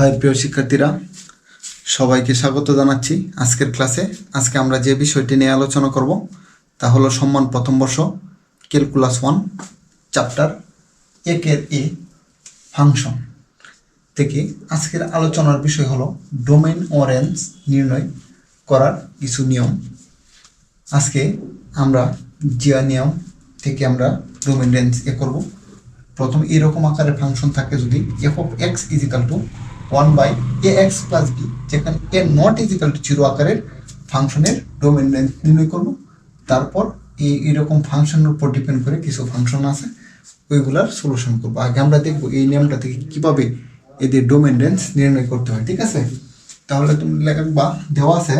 হয় প্রিয় শিক্ষার্থীরা, সবাইকে স্বাগত জানাচ্ছি আজকের ক্লাসে। আজকে আমরা যে বিষয়টি নিয়ে আলোচনা করব তা হলো সম্মান প্রথম বর্ষ, ক্যালকুলাস ওয়ান, চ্যাপ্টার একের এ, ফাংশন। থেকে আজকের আলোচনার বিষয় হলো ডোমেন ও রেঞ্জ নির্ণয় করার কিছু নিয়ম। আজকে আমরা জিয়া নিয়ম থেকে আমরা ডোমেন রেঞ্জ এ করব। প্রথম এরকম আকারের ফাংশন থাকে যদি f of x equal to one by a x plus b যেখানে a not equal to zero আকারের ফাংশনের ডোমেন রেঞ্জ নির্ণয় করব। তারপর এই এরকম ফাংশনের উপর ডিপেন্ড করে কিছু ফাংশন আছে, ওইগুলার সলিউশন করব। আগে আমরা দেখব এই নিয়মটা থেকে কীভাবে এদের ডোমেন রেঞ্জ নির্ণয় করতে হয়, ঠিক আছে? তাহলে তুমি লেখা দেওয়া আছে।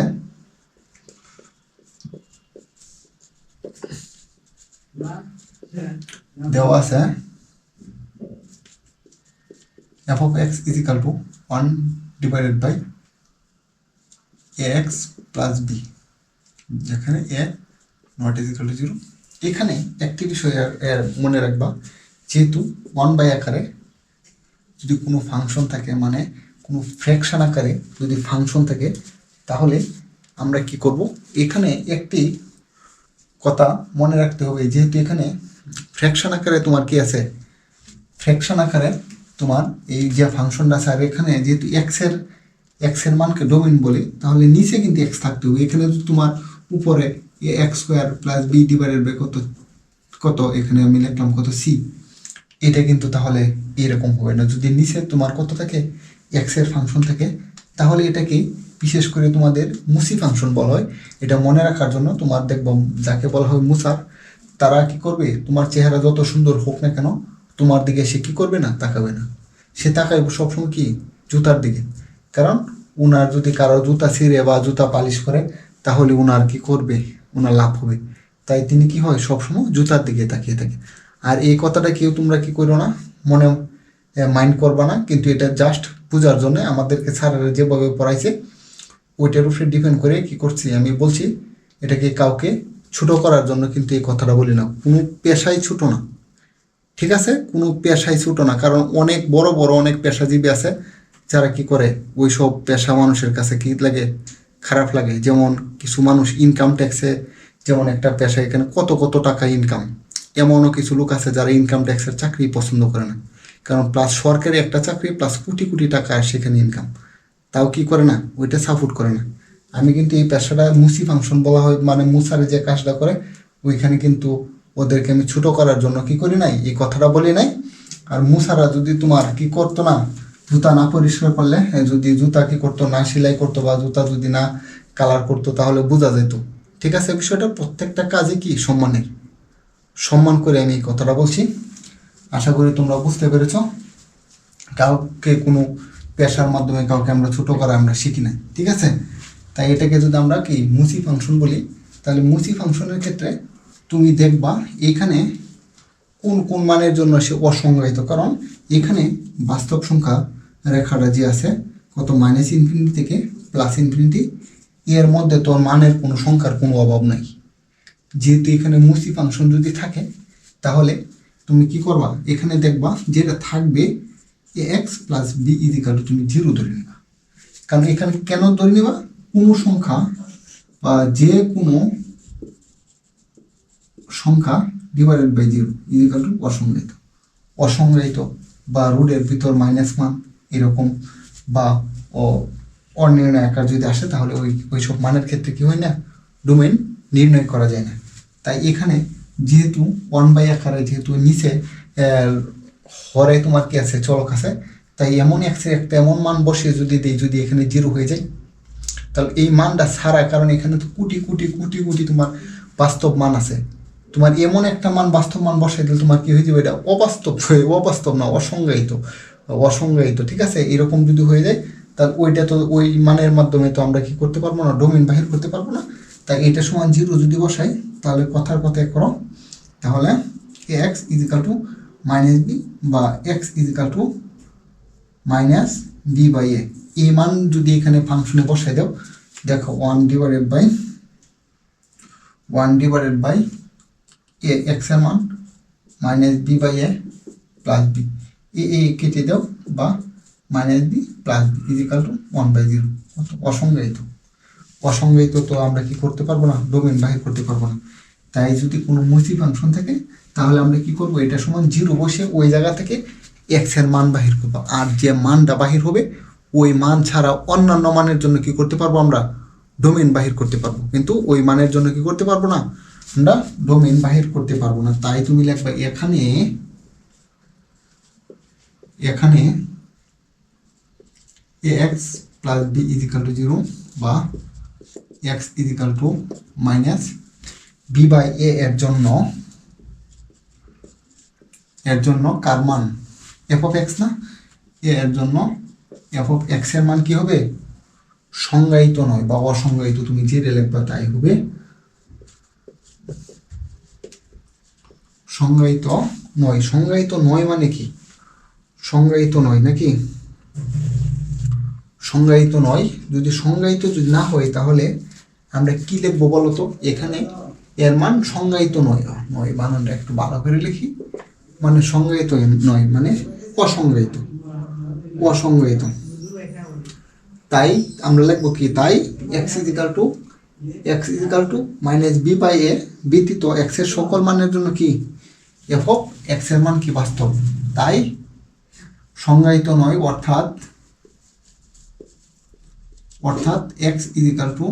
দেওয়া আছে। f of x is equal to 1 divided by ax plus b, যেখানে a not is equal to 0 এখানে একটি বিষয় মনে রাখবা, যেহেতু ওয়ান বাই আকারে যদি কোনো ফাংশন থাকে মানে কোনো ফ্র্যাকশন আকারে যদি ফাংশন থাকে, তাহলে আমরা কি করব? এখানে একটি কথা মনে রাখতে হবে, যেহেতু এখানে ফ্র্যাকশন আকারে তোমার কি আছে? ফ্র্যাকশন আকারে তোমার এই যে ফাংশনটা আর এখানে, যেহেতু এক্সের এক্সের মানকে ডোমেন বলি, তাহলে নিচে কিন্তু এক্স থাকতে হবে। এখানে তোমার উপরে x square plus b divided by কত কত? এখানে আমি লিখলাম কত সি এটা কিন্তু তাহলে এরকম হবে না। যদি নিচে তোমার কত থাকে এক্সের ফাংশন থাকে, তাহলে এটাকে বিশেষ করে তোমাদের মুসি ফাংশন বলা হয়। এটা মনে রাখার জন্য তোমার দেখব, যাকে বলা হয় মুসার, তারা কি করবে? তোমার চেহারা যত সুন্দর হোক না কেন তোমার দিকে সে কি করবে না তাকাবে না। সে তাকাবে সবসময় কি? জুতার দিকে। কারণ উনার যদি কারও জুতা ছিঁড়ে বা জুতা পালিশ করে, তাহলে উনার কি করবে? উনার লাভ হবে। তাই তিনি কি হয়? সবসময় জুতার দিকে তাকিয়ে থাকে। আর এই কথাটা কেউ তোমরা কি করো না? মনে মাইন্ড করবা না। কিন্তু এটা জাস্ট বোঝার জন্য আমাদেরকে স্যারেরা যেভাবে পড়াইছে, ওইটার উপরে ডিপেন্ড করে কি করছি আমি বলছি, এটাকে কাউকে ছোট করার জন্য কিন্তু এই কথাটা বলি না। কোনো পেশাই ছোট না। ঠিক আছে? কোনো পেশাই ছুটো না। কারণ অনেক বড় বড় অনেক পেশাজীবী আছে যারা কি করে ওই সব পেশা মানুষের কাছে কি লাগে? খারাপ লাগে। যেমন কিছু মানুষ ইনকাম ট্যাক্সে যেমন একটা পেশা এখানে কত কত টাকা ইনকাম এমনও কিছু লোক আছে যারা ইনকাম ট্যাক্সের চাকরি পছন্দ করে না। কারণ প্লাস সরকারি একটা চাকরি প্লাস কোটি কোটি টাকা সেখানে ইনকাম তাও কি করে না? ওইটা সাপোর্ট করে না। আমি কিন্তু এই পেশাটা মুসি ফাংশন বলা হয় মানে মুসারে যে কাজটা করে, ওইখানে কিন্তু ওদেরকে আমি ছোট করার জন্য কি করি নাই? এই কথাটা বলি নাই। আর মুসারা যদি তোমার কি করতো না, জুতা না পরিষ্কার করলে যদি জুতা কি করতো না, সেলাই করতো বা জুতা যদি না কালার করতো, তাহলে বোঝা যেত। ঠিক আছে, বিষয়টা প্রত্যেকটা কাজে কি? সম্মানের। সম্মান করে আমি এই কথাটা বলছি। আশা করি তোমরা বুঝতে পেরেছ। কাউকে কোনো পেশার মাধ্যমে কাউকে আমরা ছোট করা আমরা শিখি না ঠিক আছে? তাই এটাকে যদি আমরা কি মুসি ফাংশন বলি, তাহলে মুসি ফাংশনের ক্ষেত্রে তুমি দেখবা এখানে কোন কোন মানের জন্য সে অসংজ্ঞায়িত, কারণ এখানে বাস্তব সংখ্যা রেখাটা যে আছে, কত মাইনাস ইনফিনিটি থেকে প্লাস ইনফিনিটি এর মধ্যে তোর মানের কোনো সংখ্যার কোনো অভাব নাই। যেহেতু এখানে মুসি ফাংশন যদি থাকে, তাহলে তুমি কি করবা? এখানে দেখবা যেটা থাকবে a x plus b equal তুমি জিরো ধরে নেবা। কারণ এখানে কেন ধরে নেবা? কোনো সংখ্যা বা যে কোনো সংখ্যা divided by zero equal to অসংজ্ঞায়িত। অসংজ্ঞায়িত বা রুটের ভিতর মাইনাস ওয়ান এরকম বা অনির্ণয় আকার যদি আসে তাহলে ওই ওই সব মানের ক্ষেত্রে কি হয় না? ডোমেন নির্ণয় করা যায় না। তাই এখানে যেহেতু ওয়ান বাই আকারে যেহেতু নিচে হরে তোমার কি আছে? চলক আছে। তাই এমন এক্সের একটা এমন মান বসিয়ে যদি দিই, যদি এখানে জিরো হয়ে যায়, তাহলে এই মানটা ছাড়া কারণ এখানে তো কোটি কোটি কোটি কোটি তোমার বাস্তব মান আছে। তোমার এমন একটা মান, বাস্তব মান বসাই দিলে তোমার কী হয়ে যাবে? এটা অবাস্তব হয়ে, অবাস্তব না, অসংজ্ঞায়িত অসংজ্ঞায়িত, ঠিক আছে? এরকম যদি হয়ে যায় তাহলে ওইটা তো, ওই মানের মাধ্যমে তো আমরা কি করতে পারব না ডোমেন বাহির করতে পারব না। তাই এটা সমান জিরো যদি বসাই, তাহলে কথার কথা করো। তাহলে x equal to minus b বা x equal to minus b by a এই মান যদি এখানে ফাংশনে বসাই দাও, দেখো one divided by one divided by a এক্সের মান minus b by a plus b a a কেটে দাও বা minus b plus b equal to one by zero অসংজ্ঞায়িত। অসংজ্ঞায়িত তো আমরা কি করতে পারব না? ডোমেন বাহির করতে পারব না। তাই যদি কোনো মুসি ফাংশন থাকে, তাহলে আমরা কি করব? এটা সমান জিরো বসে ওই জায়গা থেকে এক্সের মান বাহির করব। আর যে মানটা বাহির হবে, ওই মান ছাড়া অন্যান্য মানের জন্য কি করতে পারব আমরা? ডোমেন বাহির করতে পারব। কিন্তু ওই মানের জন্য কি করতে পারব না? আমরা ডোমেন বাহির করতে পারব না। তাই তুমি লিখবা, এখানে এখানে a x plus b equal to zero বা x equal to minus b by a এর জন্য এর জন্য কার মান? এফ অফ এক্স না? এ এর জন্য এফ অফ এক্সের মান কি হবে? সংজ্ঞায়িত নয় বা অসংজ্ঞায়িত, তুমি যে লিখবা তাই হবে সংজ্ঞায়িত নয়। সংজ্ঞায়িত নয় মানে কি? সংজ্ঞায়িত নয় নাকি? সংজ্ঞায়িত নয়। যদি সংজ্ঞায়িত যদি না হয়, তাহলে আমরা কি লিখব বলতো এখানে এর মান সংজ্ঞায়িত নয়। নয় বানানটা একটু ভালো করে লিখি। মানে সংজ্ঞায়িত নয় মানে অসংজ্ঞায়িত। অসংজ্ঞায়িত। তাই আমরা লিখব কি? তাই x equal to x equal to minus b by a ব্যতীত এক্সের সকল মানের জন্য কি? এফ অফ এক্সের মান কি বাস্তব? তাই সংজ্ঞায়িত নয়, অর্থাৎ অর্থাৎ x equal to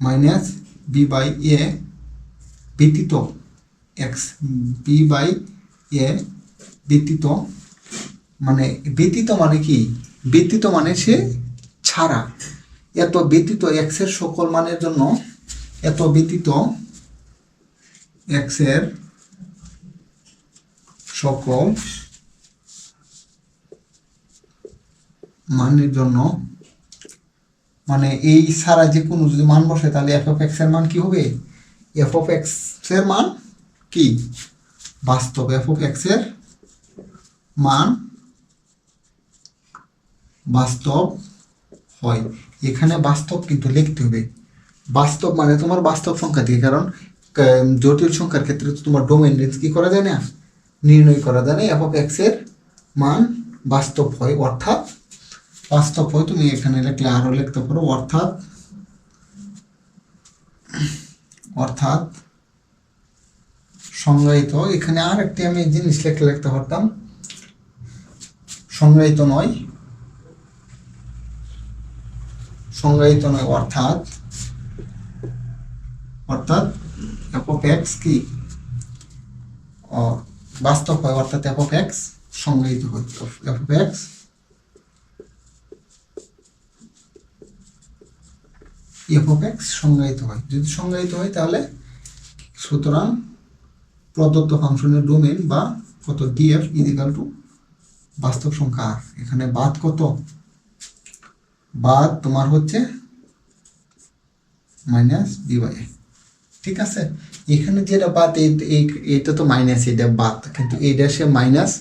minus b by a ব্যতীত এক্স বি বাই এ ব্যতীত মানে ব্যতীত মানে কি? ব্যতীত মানে সে ছাড়া। এত ব্যতীত এক্সের সকল মানের জন্য, এত ব্যতীত এক্সের সকল মানের জন্য মানে এই সারা যে কোনো যদি মান বসে, তাহলে এফ অফ এক্সের মান কি হবে? এফ অফ এক্সের মান কি? বাস্তব এফ অফ এক্সের মান বাস্তব হয়। এখানে বাস্তব কিন্তু লিখতে হবে। বাস্তব মানে তোমার বাস্তব সংখ্যা দিয়ে, কারণ জটিল সংখ্যার ক্ষেত্রে তো তোমার ডোমেন রেঞ্জ কি করা যায় না? নির্ণয় করা যায় না এফ অফ এক্সের মান বাস্তব হয়, অর্থাৎ বাস্তব হয়, তুমি এখানে লিখলে আরও লিখতে পারো, অর্থাৎ অর্থাৎ সংজ্ঞায়িত, এখানে আর একটি আমি জিনিস লিখে লিখতে পারতাম, সংজ্ঞায়িত নয় সংজ্ঞায়িত নয়, অর্থাৎ অর্থাৎ অফ এক্স কি? বাস্তব হয়, অর্থাৎ এফ অফ এক্স সংজ্ঞায়িত হয় f of x f of x সংজ্ঞায়িত হয়। যদি সংজ্ঞায়িত হয়, তাহলে সুতরাং প্রদত্ত ফাংশনের ডোমেন বা কত ডিএফ ইজিক্যাল টু বাস্তব সংখ্যা আর এখানে বাদ কত? বাদ তোমার হচ্ছে মাইনাস বাই ঠিক আছে? এখানে যেটা বাদ, এই- এটা তো মাইনাস এটা বাদ। কিন্তু এইটা সে মাইনাস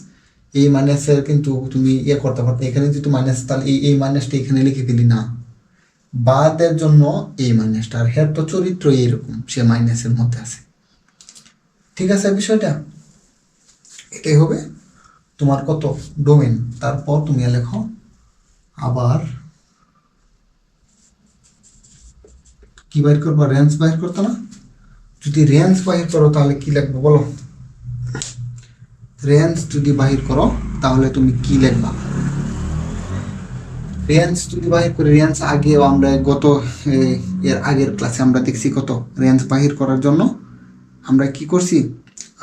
এই মাইনাসের কিন্তু তুমি ইয়ে করতে পারতো। এখানে যেহেতু মাইনাস তাহলে এই এই মাইনাসটা এখানে লিখে দিলি না। বাদের জন্য এই মাইনাসটা আর হের তো চরিত্র এইরকম, সে মাইনাসের মধ্যে আছে। ঠিক আছে বিষয়টা? এটাই হবে তোমার কত? ডোমেন তারপর তুমি লেখো, আবার কি বাইর করব? রেঞ্জ বাইর করতো না? যদি রেঞ্জ বাহির করো, তাহলে কি লিখব বলো? রেঞ্জ যদি বাহির করো, তাহলে তুমি কি লিখবা? রেঞ্জ যদি বাহির করি রেঞ্জ আগে আমরা গত এর আগের ক্লাসে আমরা দেখছি কত রেঞ্জ বাহির করার জন্য। আমরা কি করছি?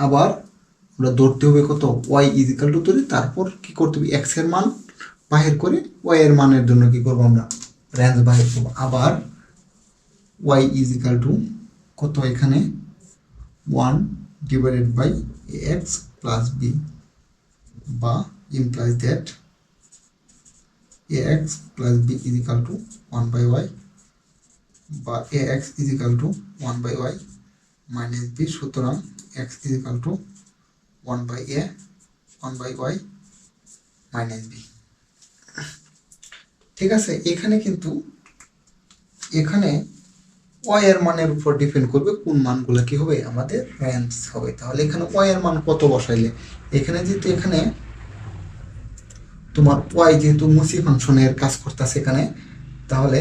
আবার আমরা ধরতে হবে কত? ওয়াই ইজিক্যাল টু ধরে তারপর কি করতে হবে? এক্সের মান বাহির করে ওয়াই এর মানের জন্য কি করব আমরা? রেঞ্জ বাহির করব। আবার ওয়াই ইজিক্যাল টু কত এখানে one divided by x plus b বা implies that ax plus b is equal to 1 by y বা ax is equal to 1 by y minus b সুতরাং is equal to 1 by a 1 by y minus b ঠিক আছে এখানে কিন্তু এখানে এর মানের উপর ডিপেন্ড করবে কোন মানগুলো কি হবে, আমাদের রেঞ্জ হবে। তাহলে এখানে এর মান কত বসাইলে? এখানে যেহেতু এখানে তোমার ওয়াই যেহেতু মুসি ফাংশনের কাজ করতেছে এখানে, তাহলে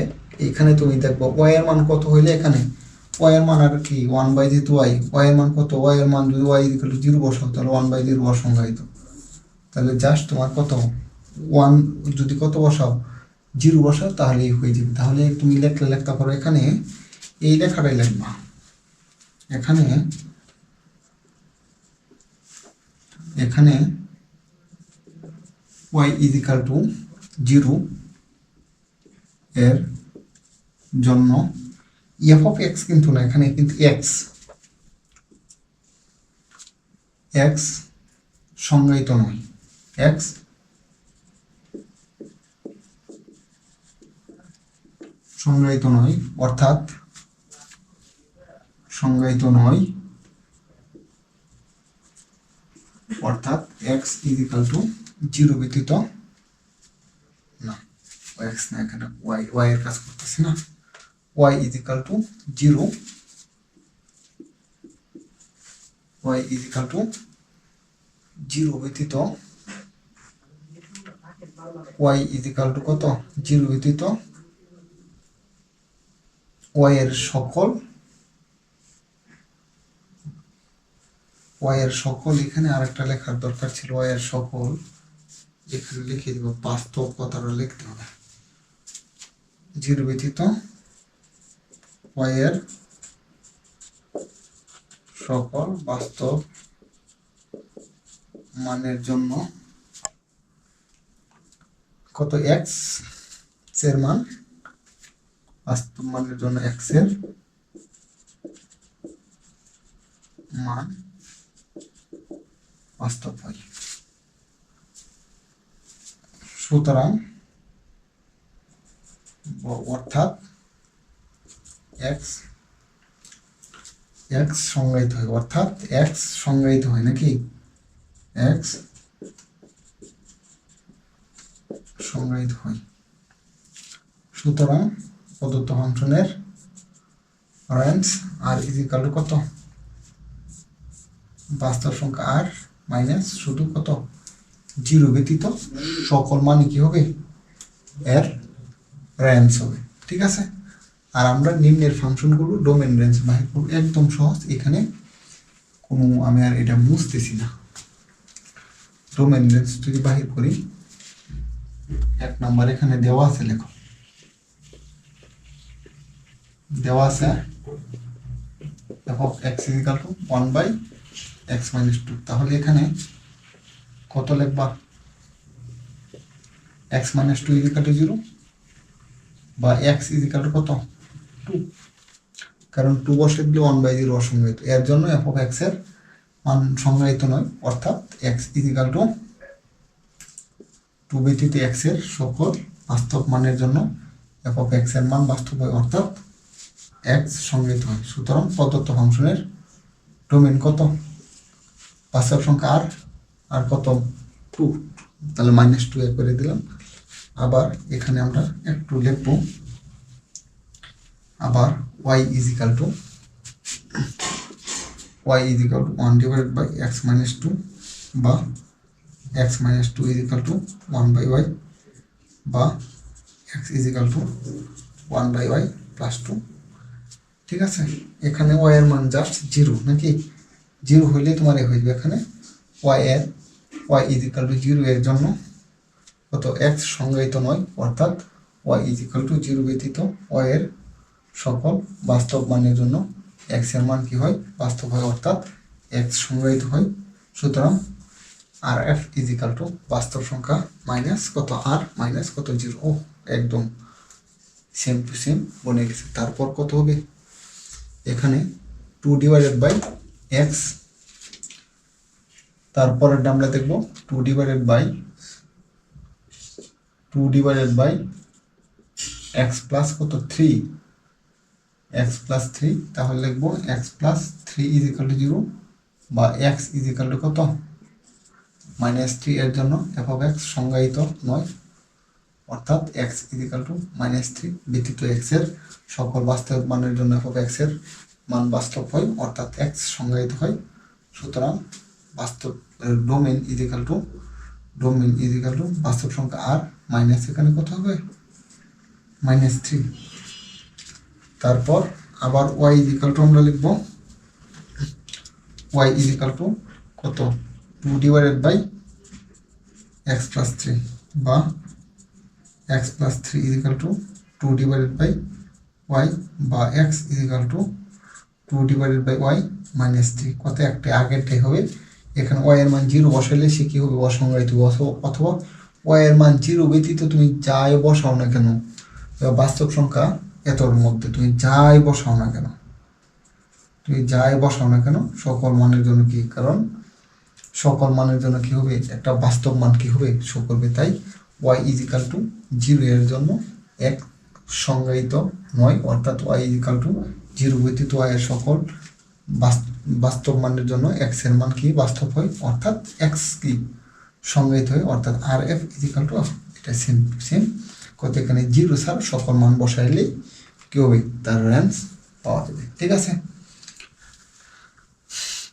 এখানে তুমি দেখব ওয়াই এর মান কত হইলে এখানে? ওয়াই এর মান আর কি ওয়ান বাই যেহেতু ওয়াই ওয়াই এর মান কত? ওয়াই এর মান যদি ওয়াই ইকুয়াল জিরো বসাও, তাহলে ওয়ান বাই জিরো অসংজ্ঞায়িত। তাহলে জাস্ট তোমার কত? ওয়ান যদি কত বসাও জিরো বসাও, তাহলেই হয়ে যাবে। তাহলে তুমি লেখলে লেখতে পারো এখানে এই লেখাটাই লিখবা এখানে এখানে y is equal to zero এর জন্য এফ অফ এক্স কিন্তু না, এখানে কিন্তু এক্স এক্স সংজ্ঞায়িত নয়। এক্স সংজ্ঞায়িত নয়, অর্থাৎ সংজ্ঞায়িত নয়। অর্থাৎ এক্স ইজ টু জিরো ব্যতীত না। এক্স না, এখানে ওয়াই ওয়াই এর কাজ করতেছে না। Y is to zero y is to zero ব্যতীত ওয়াই ইজ টু কত? জিরো ব্যতীত ওয়াই এর সকল ওয়াই এর সকল, এখানে আরেকটা লেখার দরকার ছিল ওয়াই এর সকল এখানে লিখে দিব, বাস্তব কথাটা লিখতে হবে। জিরো ব্যতীত ওয়াই এর সকল বাস্তব মানের জন্য কত? এক্সের মান, বাস্তব মানের জন্য এক্সের মান হয় সুতরাং অর্থাৎ এক্স এক্স সংজ্ঞায়িত হয়। অর্থাৎ এক্স সংজ্ঞায়িত হয় নাকি? এক্স সংজ্ঞায়িত হয়। সুতরাং প্রদত্ত ফাংশনের রেঞ্জ আর ইজিকাল কত? বাস্তব সংখ্যা আর মাইনাস শুধু কত? জিরো ব্যতীত সকল মানে কি হবে? এর রেঞ্জ হবে, ঠিক আছে? আর আমরা নিম্নের ফাংশনগুলো ডোমেন রেঞ্জ বাহির করব, একদম সহজ। এখানে কোনো আমি আর এটা মুছতেছি না। ডোমেন রেঞ্জ যদি বাহির করি, এক নাম্বার এখানে দেওয়া আছে, লেখো। দেওয়া আছে, দেখো of x equal to one by x minus two তাহলে এখানে কত লিখবা? X minus two equal to zero বা এক্স ইজিক্যাল টু কত? টু কারণ টু বসে দিলে ওয়ান বাই জিরো অসংজ্ঞায়িত। এর জন্য এফ অফ এক্সের মান সংজ্ঞায়িত নয়। অর্থাৎ এক্স ইজিক্যাল টু টু ব্যতীত এক্সের সকল বাস্তব মানের জন্য এফ অফ এক্সের মান বাস্তব হয়। অর্থাৎ এক্স সংজ্ঞায়িত হয়। সুতরাং প্রদত্ত ফাংশনের ডোমেন কত? বাস্তব সংখ্যা আর আর কত টু, তাহলে মাইনাস টু এ করে দিলাম। আবার এখানে আমরা একটু লিখব। আবার y equal to y equal to one divide by x minus two বা x minus two equal to one by y বা x equal to one by y plus two ঠিক আছে? এখানে ওয়াই এর মান জাস্ট জিরো নাকি? Zero হইলে তোমার এ হয়ে যাবে এখানে ওয়াই এর ওয়াই ইজিক্যাল টু জিরো এর জন্য কত এক্স সংজ্ঞায়িত নয়, অর্থাৎ ওয়াই ইজিক্যাল টু জিরো ব্যতীত ওয়াই এর সকল বাস্তব মানের জন্য এক্সের মান কি হয়? বাস্তব হয়, অর্থাৎ এক্স সংজ্ঞায়িত হয়। সুতরাং আর এফ ইজিক্যাল টু বাস্তব সংখ্যা মাইনাস কত আর মাইনাস কত জিরো ও একদম সেম টু সেম বনে গেছে। তারপর কত হবে? এখানে টু ডিভাইডেড বাই এক্স তারপরের আমরা দেখব two divided by two divided by x plus কত থ্রি এক্স প্লাস থ্রি তাহলে লিখব x plus three is equal to zero বা এক্স ইজ ইকাল টু কত? মাইনাস থ্রি এর জন্য এফ অফ এক্স সংজ্ঞায়িত নয়। অর্থাৎ x is equal to minus three ব্যতীত এক্সের সকল বাস্তব মানের জন্য এফ অফ এক্সের মান বাস্তব হয়, অর্থাৎ এক্স সংজ্ঞায়িত হয়। সুতরাং বাস্তব domain is equal to domain equal to বাস্তব সংখ্যা আর মাইনাস এখানে কত হবে? মাইনাস থ্রি তারপর আবার ওয়াই ইজিক্যাল টু আমরা লিখব ওয়াই ইজিক্যাল টু কত? Two divided by x plus three বা x plus three equal to two divided by y বা x equal to two divided by y minus three কত একটা? আগেরটাই হবে। এখানে ওয়াই এর মান জিরো বসাইলে সে কী হবে? অসংজ্ঞায়িত অথবা- ওয়াই এর মান জিরো ব্যতীত তুমি যাই বসাও না কেন? বাস্তব সংখ্যা এতর মধ্যে। তুমি যাই বসাও না কেন? তুমি যাই বসাও না কেন? সকল মানের জন্য কি? কারণ সকল মানের জন্য কি হবে? একটা বাস্তব মান কি হবে? শো করবে। তাই ওয়াই ইজিক্যাল টু জিরো এর জন্য এক সংজ্ঞায়িত নয়, অর্থাৎ ওয়াই ইজিক্যাল টু জিরো ব্যতীত এর সকল বাস্তব মানের জন্য এক্সের মান কি বাস্তব হয়? অর্থাৎ এক্স কি? সংজ্ঞায়িত হয়, অর্থাৎ আর এফ ইজিক্যাল টু এটা সেম সেম কত এখানে জিরো ছাড়া সকল মান বসাইলে কি হবে? তার রেঞ্জ পাওয়া যাবে, ঠিক আছে?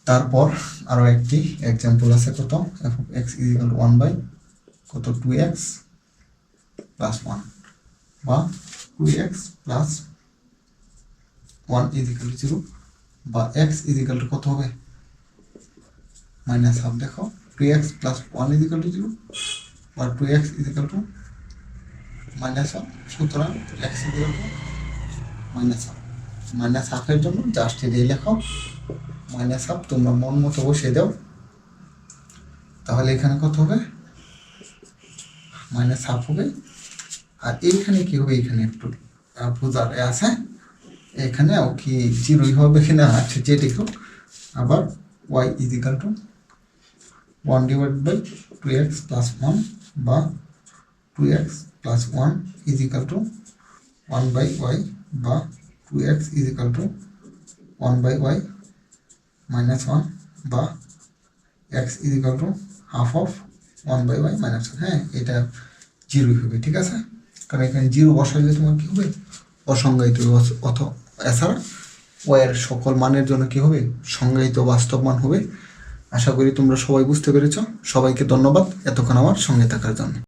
তারপর আরও একটি এক্সাম্পল আছে কত? F x equal to one by কত? টু এক্স প্লাস ওয়ান বা two x plus one equal to zero বা এক্স ইজিক্যাল টু কত হবে? মাইনাস হাফ দেখো। Two x plus one equal to zero বা two x equal to minus half সুতরাং x equal to minus half minus হাফের জন্য just এটাই লেখো মাইনাস হাফ তোমরা মন মতো বসিয়ে দাও। তাহলে এখানে কত হবে? মাইনাস হাফ হবে। আর এইখানে কি হবে? এখানে একটু বোঝার আছে। এখানেও কি জিরোই হবে কিনা আচ্ছা যেটি হোক আবার y equal to one divide by two x plus one বা two x plus one equal to one by y বা two x equal to one by y minus one বা x equal to half of one by y minus one হ্যাঁ এটা জিরোই হবে, ঠিক আছে? কারণ এখানে জিরো বসাইলে তোমার কী হবে? অসংজ্ঞায়িত অথ এছাড়া ওয়ের সকল মানের জন্য কি হবে? সংজ্ঞায়িত বাস্তব মান হবে। আশা করি তোমরা সবাই বুঝতে পেরেছ। সবাইকে ধন্যবাদ। এতক্ষণ আমার সঙ্গে থাকার জন্য।